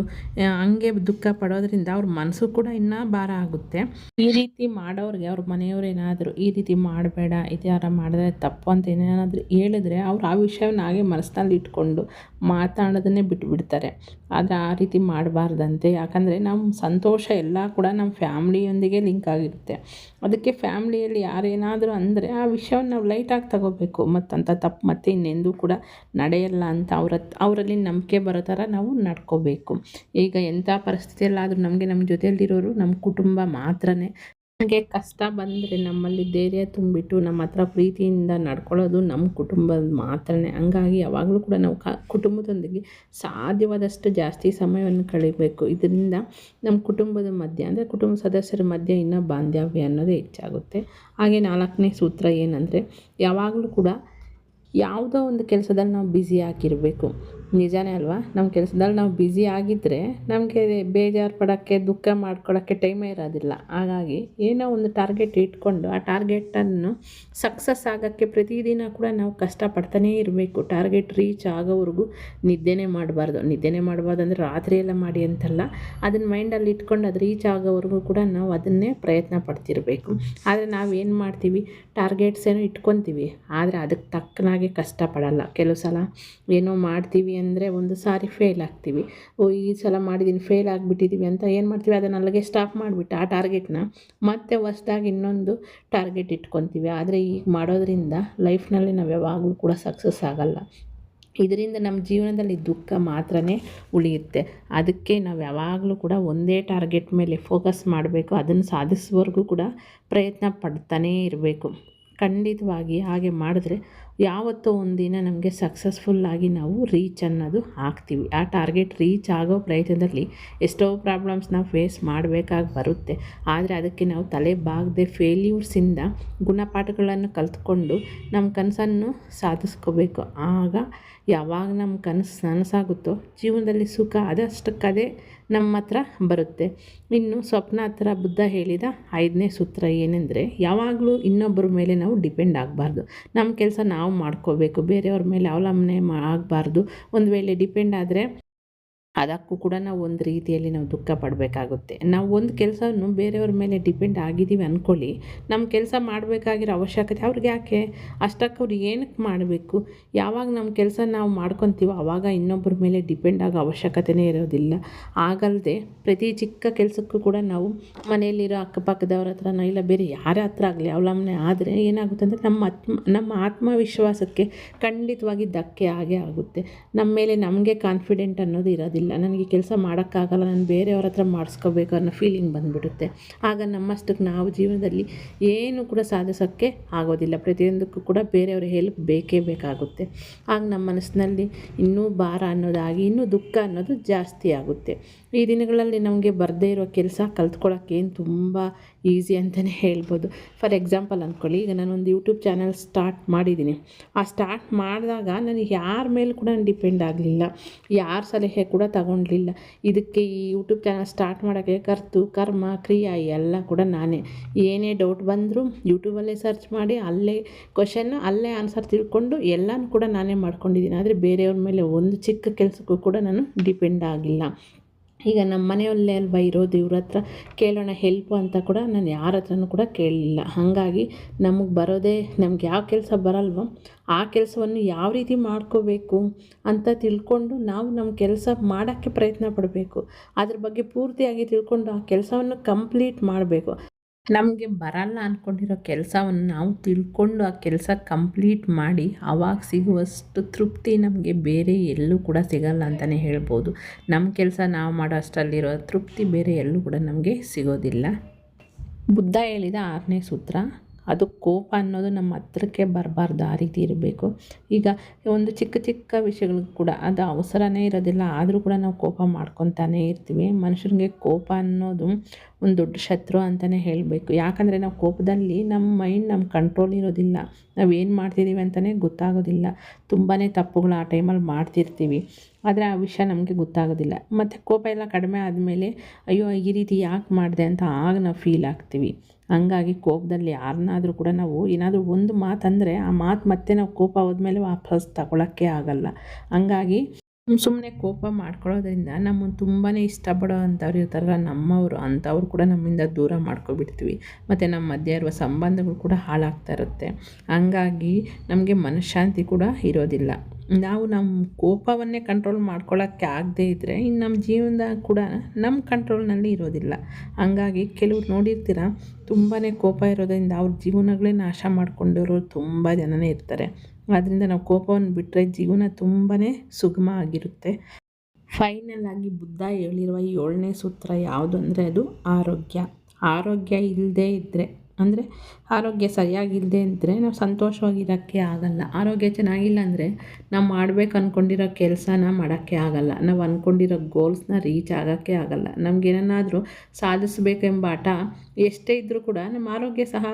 ಹಂಗೆ ದುಃಖ ಪಡೋದ್ರಿಂದ ಅವ್ರ ಮನಸ್ಸು ಕೂಡ ಇನ್ನೂ ಭಾರ ಆಗುತ್ತೆ. ಈ ರೀತಿ ಮಾಡೋರಿಗೆ ಅವ್ರ ಮನೆಯವ್ರು ಏನಾದರೂ ಈ ರೀತಿ ಮಾಡಬೇಡ ಈ ಥರ ಮಾಡಿದ್ರೆ ತಪ್ಪು ಅಂತ ಏನೇನಾದರೂ ಹೇಳಿದ್ರೆ ಅವ್ರು ಆ ವಿಷಯವನ್ನು ಹಾಗೆ ಮನಸ್ಸಿನಲ್ಲಿ ಇಟ್ಕೊಂಡು ಮಾತಾಡೋದನ್ನೇ ಬಿಟ್ಬಿಡ್ತಾರೆ. ಆದರೆ ಆ ರೀತಿ ಮಾಡಬಾರ್ದಂತೆ. ಯಾಕಂದರೆ ನಮ್ಮ ಸಂತೋಷ ಎಲ್ಲ ಕೂಡ ನಮ್ಮ ಫ್ಯಾಮ್ಲಿಯೊಂದಿಗೆ ಲಿಂಕ್ ಆಗಿರುತ್ತೆ. ಅದಕ್ಕೆ ಫ್ಯಾಮ್ಲಿಯಲ್ಲಿ ಯಾರೇನಾದರೂ ಅಂದರೆ ಆ ವಿಷಯವನ್ನು ನಾವು ಲೈಟಾಗಿ ತಗೋಬೇಕು. ಮತ್ತು ಅಂಥ ತಪ್ಪು ಮತ್ತೆ ಇನ್ನೆಂದೂ ಕೂಡ ನಡೆಯಲ್ಲ ಅಂತ ಅವ್ರ ಅವರಲ್ಲಿ ನಂಬಿಕೆ ಬರೋ ಥರ ನಾವು ನಡ್ಕೋಬೇಕು. ಈಗ ಎಂಥ ಪರಿಸ್ಥಿತಿಯಲ್ಲಾದರೂ ನಮಗೆ ನಮ್ಮ ಜೊತೆಯಲ್ಲಿರೋರು ನಮ್ಮ ಕುಟುಂಬ ಮಾತ್ರನೇ ನಮಗೆ ಕಷ್ಟ ಬಂದರೆ ನಮ್ಮಲ್ಲಿ ಧೈರ್ಯ ತುಂಬಿಟ್ಟು ನಮ್ಮ ಹತ್ರ ಪ್ರೀತಿಯಿಂದ ನಡ್ಕೊಳ್ಳೋದು ನಮ್ಮ ಕುಟುಂಬದ ಮಾತ್ರನೇ. ಹಂಗಾಗಿ ಯಾವಾಗಲೂ ಕೂಡ ನಾವು ಕ, ಕುಟುಂಬದೊಂದಿಗೆ ಸಾಧ್ಯವಾದಷ್ಟು ಜಾಸ್ತಿ ಸಮಯವನ್ನು ಕಳಿಬೇಕು. ಇದರಿಂದ ನಮ್ಮ ಕುಟುಂಬದ ಮಧ್ಯ ಅಂದರೆ ಕುಟುಂಬ ಸದಸ್ಯರ ಮಧ್ಯ ಇನ್ನೂ ಬಾಂಧವ್ಯ ಅನ್ನೋದು ಹೆಚ್ಚಾಗುತ್ತೆ. ಹಾಗೆ ನಾಲ್ಕನೇ ಸೂತ್ರ ಏನಂದರೆ ಯಾವಾಗಲೂ ಕೂಡ ಯಾವುದೋ ಒಂದು ಕೆಲಸದಲ್ಲಿ ನಾವು ಬ್ಯುಸಿ ಆಗಿರಬೇಕು. ನಿಜವೇ ಅಲ್ವಾ? ನಮ್ಮ ಕೆಲಸದಲ್ಲಿ ನಾವು ಬ್ಯುಸಿ ಆಗಿದ್ದರೆ ನಮಗೆ ಬೇಜಾರು ಪಡೋಕ್ಕೆ ದುಃಖ ಮಾಡ್ಕೊಳ್ಳೋಕ್ಕೆ ಟೈಮೇ ಇರೋದಿಲ್ಲ. ಹಾಗಾಗಿ ಏನೋ ಒಂದು ಟಾರ್ಗೆಟ್ ಇಟ್ಕೊಂಡು ಆ ಟಾರ್ಗೆಟನ್ನು ಸಕ್ಸಸ್ ಆಗೋಕ್ಕೆ ಪ್ರತಿದಿನ ಕೂಡ ನಾವು ಕಷ್ಟಪಡ್ತಾನೇ ಇರಬೇಕು. ಟಾರ್ಗೆಟ್ ರೀಚ್ ಆಗೋವರೆಗೂ ನಿದ್ದೆನೇ ಮಾಡಬಾರ್ದು. ನಿದ್ದೆನೇ ಮಾಡಬಾರ್ದು ಅಂದರೆ ರಾತ್ರಿ ಎಲ್ಲ ಮಾಡಿ ಅಂತಲ್ಲ ಅದನ್ನು ಮೈಂಡಲ್ಲಿ ಇಟ್ಕೊಂಡು ಅದು ರೀಚ್ ಆಗೋವರೆಗೂ ಕೂಡ ನಾವು ಅದನ್ನೇ ಪ್ರಯತ್ನ ಪಡ್ತಿರಬೇಕು. ಆದರೆ ನಾವು ಏನು ಮಾಡ್ತೀವಿ? ಟಾರ್ಗೆಟ್ಸ್ ಏನೋ ಇಟ್ಕೊತೀವಿ. ಆದರೆ ಅದಕ್ಕೆ ತಕ್ಕನಾಗೆ ಕಷ್ಟಪಡಲ್ಲ. ಕೆಲವು ಸಲ ಏನೋ ಮಾಡ್ತೀವಿ ಅಂದರೆ ಒಂದು ಸಾರಿ ಫೇಲ್ ಆಗ್ತೀವಿ. ಓ, ಈ ಸಲ ಮಾಡಿದ್ದೀನಿ ಫೇಲ್ ಆಗಿಬಿಟ್ಟಿದ್ದೀವಿ ಅಂತ ಏನು ಮಾಡ್ತೀವಿ? ಅದನ್ನು ಅಲ್ಲಿಗೆ ಸ್ಟಾಪ್ ಮಾಡಿಬಿಟ್ಟು ಆ ಟಾರ್ಗೆಟ್ನ ಮತ್ತೆ ಹೊಸ್ದಾಗಿ ಇನ್ನೊಂದು ಟಾರ್ಗೆಟ್ ಇಟ್ಕೊತೀವಿ. ಆದರೆ ಈಗ ಮಾಡೋದ್ರಿಂದ ಲೈಫ್ನಲ್ಲಿ ನಾವು ಯಾವಾಗಲೂ ಕೂಡ ಸಕ್ಸಸ್ ಆಗಲ್ಲ. ಇದರಿಂದ ನಮ್ಮ ಜೀವನದಲ್ಲಿ ದುಃಖ ಮಾತ್ರನೇ ಉಳಿಯುತ್ತೆ. ಅದಕ್ಕೆ ನಾವು ಯಾವಾಗಲೂ ಕೂಡ ಒಂದೇ ಟಾರ್ಗೆಟ್ ಮೇಲೆ ಫೋಕಸ್ ಮಾಡಬೇಕು. ಅದನ್ನು ಸಾಧಿಸುವವರೆಗೂ ಕೂಡ ಪ್ರಯತ್ನ ಪಡ್ತಾನೇ ಇರಬೇಕು. ಖಂಡಿತವಾಗಿ ಹಾಗೆ ಮಾಡಿದ್ರೆ ಯಾವತ್ತೋ ಒಂದಿನ ನಮಗೆ ಸಕ್ಸಸ್ಫುಲ್ಲಾಗಿ ನಾವು ರೀಚ್ ಅನ್ನೋದು ಹಾಕ್ತೀವಿ. ಆ ಟಾರ್ಗೆಟ್ ರೀಚ್ ಆಗೋ ಪ್ರಯತ್ನದಲ್ಲಿ ಎಷ್ಟೋ ಪ್ರಾಬ್ಲಮ್ಸ್ ನಾವು ಫೇಸ್ ಮಾಡಬೇಕಾಗಿ ಬರುತ್ತೆ. ಆದರೆ ಅದಕ್ಕೆ ನಾವು ತಲೆ ಬಾಗದೆ ಫೇಲ್ಯೂರ್ಸಿಂದ ಗುಣಪಾಠಗಳನ್ನು ಕಲ್ತ್ಕೊಂಡು ನಮ್ಮ ಕನಸನ್ನು ಸಾಧಿಸ್ಕೋಬೇಕು. ಆಗ ಯಾವಾಗ ನಮ್ಮ ಕನಸು ನನಸಾಗುತ್ತೋ ಜೀವನದಲ್ಲಿ ಸುಖ ಅದಷ್ಟಕ್ಕದೇ ನಮ್ಮ ಹತ್ರ ಬರುತ್ತೆ. ಇನ್ನು ಸ್ವಪ್ನ ಹತ್ರ ಬುದ್ಧ ಹೇಳಿದ ಐದನೇ ಸೂತ್ರ ಏನೆಂದರೆ, ಯಾವಾಗಲೂ ಇನ್ನೊಬ್ಬರ ಮೇಲೆ ನಾವು ಡಿಪೆಂಡ್ ಆಗಬಾರ್ದು. ನಮ್ಮ ಕೆಲಸ ನಾವು ಮಾಡ್ಕೋಬೇಕು. ಬೇರೆಯವ್ರ ಮೇಲೆ ಅವಲಂಬನೆ ಆಗಬಾರ್ದು. ಒಂದು ವೇಳೆ ಡಿಪೆಂಡ್ ಆದರೆ ಅದಕ್ಕೂ ಕೂಡ ನಾವು ಒಂದು ರೀತಿಯಲ್ಲಿ ನಾವು ದುಃಖ ಪಡಬೇಕಾಗುತ್ತೆ. ನಾವು ಒಂದು ಕೆಲಸವನ್ನು ಬೇರೆಯವ್ರ ಮೇಲೆ ಡಿಪೆಂಡ್ ಆಗಿದ್ದೀವಿ ಅಂದ್ಕೊಳ್ಳಿ ನಮ್ಮ ಕೆಲಸ ಮಾಡಬೇಕಾಗಿರೋ ಅವಶ್ಯಕತೆ ಅವ್ರಿಗೆ ಯಾಕೆ? ಅಷ್ಟಕ್ಕೆ ಅವ್ರು ಏನಕ್ಕೆ ಮಾಡಬೇಕು? ಯಾವಾಗ ನಮ್ಮ ಕೆಲಸ ನಾವು ಮಾಡ್ಕೊತೀವೋ ಆವಾಗ ಇನ್ನೊಬ್ಬರ ಮೇಲೆ ಡಿಪೆಂಡ್ ಆಗೋ ಅವಶ್ಯಕತೆಯೇ ಇರೋದಿಲ್ಲ. ಆಗಲ್ಲದೆ ಪ್ರತಿ ಚಿಕ್ಕ ಕೆಲಸಕ್ಕೂ ಕೂಡ ನಾವು ಮನೆಯಲ್ಲಿರೋ ಅಕ್ಕಪಕ್ಕದವ್ರ ಹತ್ರನೋ ಇಲ್ಲ ಬೇರೆ ಯಾರ ಹತ್ರ ಆಗಲಿ ಅವಲಂಬನೆ ಆದರೆ ಏನಾಗುತ್ತೆ ಅಂದರೆ ನಮ್ಮ ಆತ್ಮ, ನಮ್ಮ ಆತ್ಮವಿಶ್ವಾಸಕ್ಕೆ ಖಂಡಿತವಾಗಿ ಧಕ್ಕೆ ಆಗೇ ಆಗುತ್ತೆ. ನಮ್ಮ ಮೇಲೆ ನಮಗೆ ಕಾನ್ಫಿಡೆಂಟ್ ಅನ್ನೋದು ಇರೋದಿಲ್ಲ. ಇಲ್ಲ ನನಗೆ ಕೆಲಸ ಮಾಡೋಕ್ಕಾಗಲ್ಲ, ನಾನು ಬೇರೆಯವ್ರ ಹತ್ರ ಮಾಡಿಸ್ಕೋಬೇಕು ಅನ್ನೋ ಫೀಲಿಂಗ್ ಬಂದುಬಿಡುತ್ತೆ. ಆಗ ನಮ್ಮಷ್ಟಕ್ಕೆ ನಾವು ಜೀವನದಲ್ಲಿ ಏನು ಕೂಡ ಸಾಧಿಸೋಕ್ಕೆ ಆಗೋದಿಲ್ಲ. ಪ್ರತಿಯೊಂದಕ್ಕೂ ಕೂಡ ಬೇರೆಯವ್ರ ಹೆಲ್ಪ್ ಬೇಕೇ ಬೇಕಾಗುತ್ತೆ. ಆಗ ನಮ್ಮ ಮನಸ್ಸಿನಲ್ಲಿ ಇನ್ನೂ ಭಾರ ಅನ್ನೋದಾಗಿ, ಇನ್ನೂ ದುಃಖ ಅನ್ನೋದು ಜಾಸ್ತಿ ಆಗುತ್ತೆ. ಈ ದಿನಗಳಲ್ಲಿ ನಮಗೆ ಬರದೇ ಇರೋ ಕೆಲಸ ಕಲ್ತ್ಕೊಳ್ಳೋಕ್ಕೇನು ತುಂಬ ಈಸಿ ಅಂತಲೇ ಹೇಳ್ಬೋದು. ಫಾರ್ ಎಕ್ಸಾಂಪಲ್ ಅಂದ್ಕೊಳ್ಳಿ ಈಗ ನಾನೊಂದು ಯೂಟ್ಯೂಬ್ ಚಾನಲ್ ಸ್ಟಾರ್ಟ್ ಮಾಡಿದ್ದೀನಿ ಆ ಸ್ಟಾರ್ಟ್ ಮಾಡಿದಾಗ ನನಗೆ ಯಾರ ಮೇಲೆ ಕೂಡ ಡಿಪೆಂಡ್ ಆಗಲಿಲ್ಲ. ಯಾರ ಸಲಹೆ ಕೂಡ ತಗೊಂಡಿಲ್ಲ ಇದಕ್ಕೆ ಈ ಯೂಟ್ಯೂಬ್ ಚಾನಲ್ ಸ್ಟಾರ್ಟ್ ಮಾಡೋಕ್ಕೆ ಕರ್ತು, ಕರ್ಮ, ಕ್ರಿಯಾ ಎಲ್ಲ ಕೂಡ ನಾನೇ. ಏನೇ ಡೌಟ್ ಬಂದರೂ ಯೂಟ್ಯೂಬಲ್ಲೇ ಸರ್ಚ್ ಮಾಡಿ, ಅಲ್ಲೇ ಕ್ವಶನ್ನು ಅಲ್ಲೇ ಆನ್ಸರ್ ತಿಳ್ಕೊಂಡು ಎಲ್ಲನೂ ಕೂಡ ನಾನೇ ಮಾಡ್ಕೊಂಡಿದ್ದೀನಿ ಆದರೆ ಬೇರೆಯವ್ರ ಮೇಲೆ ಒಂದು ಚಿಕ್ಕ ಕೆಲಸಕ್ಕೂ ಕೂಡ ನಾನು ಡಿಪೆಂಡ್ ಆಗಿಲ್ಲ. ಈಗ ನಮ್ಮ ಮನೆಯಲ್ಲೇ ಅಲ್ವಾ ಇರೋದು, ಇವ್ರ ಹತ್ರ ಕೇಳೋಣ ಹೆಲ್ಪು ಅಂತ ಕೂಡ ನಾನು ಯಾರ ಹತ್ರನೂ ಕೂಡ ಕೇಳಲಿಲ್ಲ. ಹಾಗಾಗಿ ನಮಗೆ ಬರೋದೇ, ನಮ್ಗೆ ಯಾವ ಕೆಲಸ ಬರಲ್ವೋ ಆ ಕೆಲಸವನ್ನು ಯಾವ ರೀತಿ ಮಾಡ್ಕೋಬೇಕು ಅಂತ ತಿಳ್ಕೊಂಡು ನಾವು ನಮ್ಮ ಕೆಲಸ ಮಾಡೋಕ್ಕೆ ಪ್ರಯತ್ನ ಪಡಬೇಕು. ಅದ್ರ ಬಗ್ಗೆ ಪೂರ್ತಿಯಾಗಿ ತಿಳ್ಕೊಂಡು ಆ ಕೆಲಸವನ್ನು ಕಂಪ್ಲೀಟ್ ಮಾಡಬೇಕು. ನಮಗೆ ಬರಲ್ಲ ಅಂದ್ಕೊಂಡಿರೋ ಕೆಲಸವನ್ನು ನಾವು ತಿಳ್ಕೊಂಡು ಆ ಕೆಲಸ ಕಂಪ್ಲೀಟ್ ಮಾಡಿ ಆವಾಗ ಸಿಗುವಷ್ಟು ತೃಪ್ತಿ ನಮಗೆ ಬೇರೆ ಎಲ್ಲೂ ಕೂಡ ಸಿಗಲ್ಲ ಅಂತಲೇ ಹೇಳ್ಬೋದು. ನಮ್ಮ ಕೆಲಸ ನಾವು ಮಾಡೋ ಅಷ್ಟರಲ್ಲಿರೋ ತೃಪ್ತಿ ಬೇರೆ ಎಲ್ಲೂ ಕೂಡ ನಮಗೆ ಸಿಗೋದಿಲ್ಲ. ಬುದ್ಧ ಹೇಳಿದ ಆರನೇ ಸೂತ್ರ ಅದು ಕೋಪ ಅನ್ನೋದು ನಮ್ಮ ಹತ್ರಕ್ಕೆ ಬರಬಾರ್ದು ಆ ರೀತಿ ಇರಬೇಕು. ಈಗ ಒಂದು ಚಿಕ್ಕ ಚಿಕ್ಕ ವಿಷಯಗಳಿಗೂ ಕೂಡ ಅದು ಅವಸರನೇ ಇರೋದಿಲ್ಲ. ಆದರೂ ಕೂಡ ನಾವು ಕೋಪ ಮಾಡ್ಕೊತಾನೇ ಇರ್ತೀವಿ. ಮನುಷ್ಯನಿಗೆ ಕೋಪ ಅನ್ನೋದು ಒಂದು ದೊಡ್ಡ ಶತ್ರು ಅಂತಲೇ ಹೇಳಬೇಕು. ಯಾಕಂದರೆ ನಾವು ಕೋಪದಲ್ಲಿ ನಮ್ಮ ಮೈಂಡ್ ನಮ್ಮ ಕಂಟ್ರೋಲ್ ಇರೋದಿಲ್ಲ. ನಾವು ಏನು ಮಾಡ್ತಿದ್ದೀವಿ ಅಂತಲೇ ಗೊತ್ತಾಗೋದಿಲ್ಲ. ತುಂಬಾ ತಪ್ಪುಗಳು ಆ ಟೈಮಲ್ಲಿ ಮಾಡ್ತಿರ್ತೀವಿ. ಆದರೆ ಆ ವಿಷಯ ನಮಗೆ ಗೊತ್ತಾಗೋದಿಲ್ಲ. ಮತ್ತು ಕೋಪ ಎಲ್ಲ ಕಡಿಮೆ ಆದಮೇಲೆ, ಅಯ್ಯೋ, ಈ ರೀತಿ ಯಾಕೆ ಮಾಡಿದೆ? ಅಂತ ಆಗ ನಾವು ಫೀಲ್ ಆಗ್ತೀವಿ. ಹಂಗಾಗಿ ಕೋಪದಲ್ಲಿ ಯಾರನ್ನಾದರೂ ಕೂಡ ನಾವು ಏನಾದರೂ ಒಂದು ಮಾತಂದರೆ ಆ ಮಾತು ಮತ್ತೆ ನಾವು ಕೋಪ ಹೋದ್ಮೇಲೆ ವಾಪಸ್ ತಗೊಳ್ಳೋಕ್ಕೆ ಆಗಲ್ಲ. ಹಂಗಾಗಿ ಸುಮ್ಮನೆ ಕೋಪ ಮಾಡ್ಕೊಳ್ಳೋದ್ರಿಂದ ನಮ್ಮನ್ನು ತುಂಬಾ ಇಷ್ಟಪಡೋ ಅಂಥವ್ರು ಇರ್ತಾರಲ್ಲ, ನಮ್ಮವರು, ಅಂಥವ್ರು ಕೂಡ ನಮ್ಮಿಂದ ದೂರ ಮಾಡ್ಕೊಬಿಡ್ತೀವಿ. ಮತ್ತು ನಮ್ಮ ಮಧ್ಯೆ ಇರುವ ಸಂಬಂಧಗಳು ಕೂಡ ಹಾಳಾಗ್ತಾ ಇರುತ್ತೆ. ಹಂಗಾಗಿ ನಮಗೆ ಮನಃಶಾಂತಿ ಕೂಡ ಇರೋದಿಲ್ಲ. ನಾವು ನಮ್ಮ ಕೋಪವನ್ನೇ ಕಂಟ್ರೋಲ್ ಮಾಡ್ಕೊಳ್ಳೋಕ್ಕೆ ಆಗದೇ ಇದ್ದರೆ ಇನ್ನು ನಮ್ಮ ಜೀವನದಾಗ ಕೂಡ ನಮ್ಮ ಕಂಟ್ರೋಲ್ನಲ್ಲಿ ಇರೋದಿಲ್ಲ. ಹಂಗಾಗಿ ಕೆಲವ್ರು ನೋಡಿರ್ತೀರ ತುಂಬಾ ಕೋಪ ಇರೋದರಿಂದ ಅವ್ರ ಜೀವನಗಳೇ ನಾಶ ಮಾಡ್ಕೊಂಡಿರೋರು ತುಂಬ ಜನನೇ ಇರ್ತಾರೆ. ಆದ್ದರಿಂದ ನಾವು ಕೋಪವನ್ನು ಬಿಟ್ಟರೆ ಜೀವನ ತುಂಬಾ ಸುಗಮ ಆಗಿರುತ್ತೆ. ಫೈನಲ್ ಆಗಿ ಬುದ್ಧ ಹೇಳಿರುವ ಏಳನೇ ಸೂತ್ರ ಯಾವುದು ಅಂದರೆ ಅದು ಆರೋಗ್ಯ. ಆರೋಗ್ಯ ಇಲ್ಲದೇ ಇದ್ದರೆ ಅಂದರೆ ಆರೋಗ್ಯ ಸರಿಯಾಗಿಲ್ಲದೆ ಇದ್ದರೆ ನಾವು ಸಂತೋಷವಾಗಿರೋಕ್ಕೆ ಆಗಲ್ಲ. ಆರೋಗ್ಯ ಚೆನ್ನಾಗಿಲ್ಲ ಅಂದರೆ ನಾವು ಮಾಡ್ಬೇಕು ಅಂದ್ಕೊಂಡಿರೋ ಕೆಲಸನ ಮಾಡೋಕ್ಕೆ ಆಗಲ್ಲ. ನಾವು ಅಂದ್ಕೊಂಡಿರೋ ಗೋಲ್ಸ್ನ ರೀಚ್ ಆಗೋಕ್ಕೆ ಆಗಲ್ಲ. ನಮಗೇನಾದರೂ ಸಾಧಿಸಬೇಕೆಂಬ ಆಟ ಎಷ್ಟೇ ಇದ್ದರೂ ಕೂಡ ನಮ್ಮ ಆರೋಗ್ಯ ಸಹ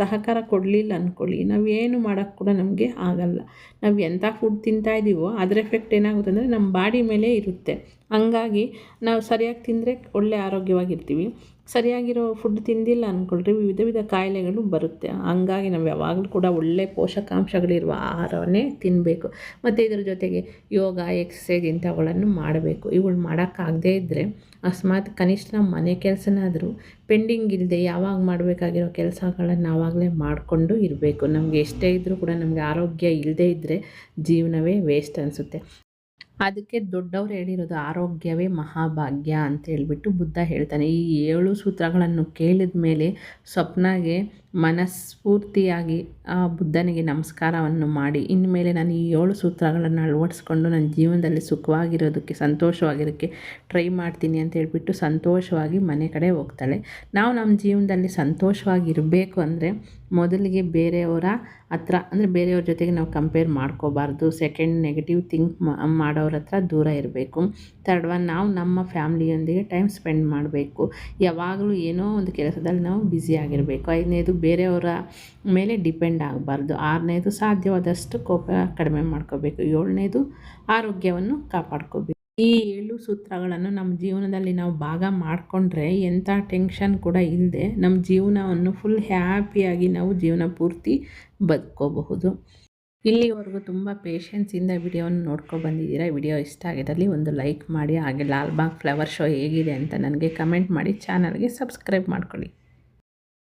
ಸಹಕಾರ ಕೊಡಲಿಲ್ಲ ಅಂದ್ಕೊಳ್ಳಿ ನಾವು ಏನು ಮಾಡೋಕ್ಕೆ ಕೂಡ ನಮಗೆ ಆಗಲ್ಲ. ನಾವು ಎಂಥ ಫುಡ್ ತಿಂತಾ ಅದರ ಅದ್ರ ಎಫೆಕ್ಟ್ ಏನಾಗುತ್ತೆ ಅಂದರೆ ನಮ್ಮ ಬಾಡಿ ಮೇಲೆ ಇರುತ್ತೆ. ಹಂಗಾಗಿ ನಾವು ಸರಿಯಾಗಿ ತಿಂದರೆ ಒಳ್ಳೆ ಆರೋಗ್ಯವಾಗಿರ್ತೀವಿ. ಸರಿಯಾಗಿರೋ ಫುಡ್ ತಿಂದಿಲ್ಲ ಅಂದ್ಕೊಳ್ರಿ ವಿವಿಧ ವಿಧ ಕಾಯಿಲೆಗಳು ಬರುತ್ತೆ. ಹಂಗಾಗಿ ನಾವು ಯಾವಾಗಲೂ ಕೂಡ ಒಳ್ಳೆ ಪೋಷಕಾಂಶಗಳಿರುವ ಆಹಾರವನ್ನೇ ತಿನ್ನಬೇಕು ಮತ್ತು ಇದ್ರ ಜೊತೆಗೆ ಯೋಗ ಎಕ್ಸಸೈಜ್ ಇಂಥವುಗಳನ್ನು ಮಾಡಬೇಕು. ಇವುಗಳು ಮಾಡೋಕ್ಕಾಗದೇ ಇದ್ದರೆ ಅಕಸ್ಮಾತ್ ಕನಿಷ್ಠ ಮನೆ ಕೆಲಸನಾದರೂ ಪೆಂಡಿಂಗ್ ಇಲ್ಲದೆ ಯಾವಾಗ ಮಾಡಬೇಕಾಗಿರೋ ಕೆಲಸಗಳನ್ನು ಆವಾಗಲೇ ಮಾಡಿಕೊಂಡು ಇರಬೇಕು. ನಮಗೆ ಎಷ್ಟೇ ಇದ್ದರೂ ಕೂಡ ನಮಗೆ ಆರೋಗ್ಯ ಇಲ್ಲದೇ ಇದ್ದರೆ ಜೀವನವೇ ವೇಸ್ಟ್ ಅನಿಸುತ್ತೆ. ಅದಕ್ಕೆ ದೊಡ್ಡವ್ರು ಹೇಳಿರೋದು ಆರೋಗ್ಯವೇ ಮಹಾಭಾಗ್ಯ ಅಂತ ಹೇಳ್ಬಿಟ್ಟು ಬುದ್ಧ ಹೇಳ್ತಾನೆ. ಈ ಏಳು ಸೂತ್ರಗಳನ್ನು ಕೇಳಿದ ಮೇಲೆ ಸ್ವಪ್ನಾಗೆ ಮನಸ್ಫೂರ್ತಿಯಾಗಿ ಆ ಬುದ್ಧನಿಗೆ ನಮಸ್ಕಾರವನ್ನು ಮಾಡಿ. ಇನ್ಮೇಲೆ ನಾನು ಈ ಏಳು ಸೂತ್ರಗಳನ್ನು ಅಳವಡಿಸ್ಕೊಂಡು ನನ್ನ ಜೀವನದಲ್ಲಿ ಸುಖವಾಗಿರೋದಕ್ಕೆ ಸಂತೋಷವಾಗಿರೋಕ್ಕೆ ಟ್ರೈ ಮಾಡ್ತೀನಿ ಅಂತ ಹೇಳ್ಬಿಟ್ಟು ಸಂತೋಷವಾಗಿ ಮನೆ ಕಡೆ ಹೋಗ್ತಾಳೆ. ನಾವು ನಮ್ಮ ಜೀವನದಲ್ಲಿ ಸಂತೋಷವಾಗಿರಬೇಕು ಅಂದರೆ ಮೊದಲಿಗೆ ಬೇರೆಯವರ ಹತ್ರ, ಅಂದರೆ ಬೇರೆಯವ್ರ ಜೊತೆಗೆ ನಾವು ಕಂಪೇರ್ ಮಾಡ್ಕೋಬಾರ್ದು. ಸೆಕೆಂಡ್ ನೆಗೆಟಿವ್ ಥಿಂಕ್ ಮಾಡೋರ ಹತ್ರ ದೂರ ಇರಬೇಕು. ತರ್ಡ್ ಒನ್ ನಾವು ನಮ್ಮ ಫ್ಯಾಮ್ಲಿಯೊಂದಿಗೆ ಟೈಮ್ ಸ್ಪೆಂಡ್ ಮಾಡಬೇಕು. ಯಾವಾಗಲೂ ಏನೋ ಒಂದು ಕೆಲಸದಲ್ಲಿ ನಾವು ಬ್ಯುಸಿಯಾಗಿರಬೇಕು ಐದನೇದು ಬೇರೆಯವರ ಮೇಲೆ ಡಿಪೆಂಡ್ ಆಗಬಾರ್ದು. ಆರನೇದು ಸಾಧ್ಯವಾದಷ್ಟು ಕೋಪ ಕಡಿಮೆ ಮಾಡ್ಕೋಬೇಕು. ಏಳನೇದು ಆರೋಗ್ಯವನ್ನು ಕಾಪಾಡ್ಕೋಬೇಕು. ಈ ಏಳು ಸೂತ್ರಗಳನ್ನು ನಮ್ಮ ಜೀವನದಲ್ಲಿ ನಾವು ಭಾಗ ಮಾಡಿಕೊಂಡ್ರೆ ಎಂಥ ಟೆನ್ಷನ್ ಕೂಡ ಇಲ್ಲದೆ ನಮ್ಮ ಜೀವನವನ್ನು ಫುಲ್ ಹ್ಯಾಪಿಯಾಗಿ ನಾವು ಜೀವನ ಪೂರ್ತಿ ಬದುಕೋಬಹುದು ಇಲ್ಲಿವರೆಗೂ ತುಂಬ ಪೇಷನ್ಸಿಂದ ವಿಡಿಯೋವನ್ನು ನೋಡ್ಕೊಂಡು ಬಂದಿದ್ದೀರಾ? ವಿಡಿಯೋ ಇಷ್ಟ ಆಗಿದ್ದಲ್ಲಿ ಒಂದು ಲೈಕ್ ಮಾಡಿ, ಹಾಗೆ ಲಾಲ್ಬಾಗ್ ಫ್ಲವರ್ ಶೋ ಹೇಗಿದೆ ಅಂತ ನನಗೆ ಕಮೆಂಟ್ ಮಾಡಿ ಚಾನಲ್ಗೆ ಸಬ್ಸ್ಕ್ರೈಬ್ ಮಾಡ್ಕೊಳ್ಳಿ.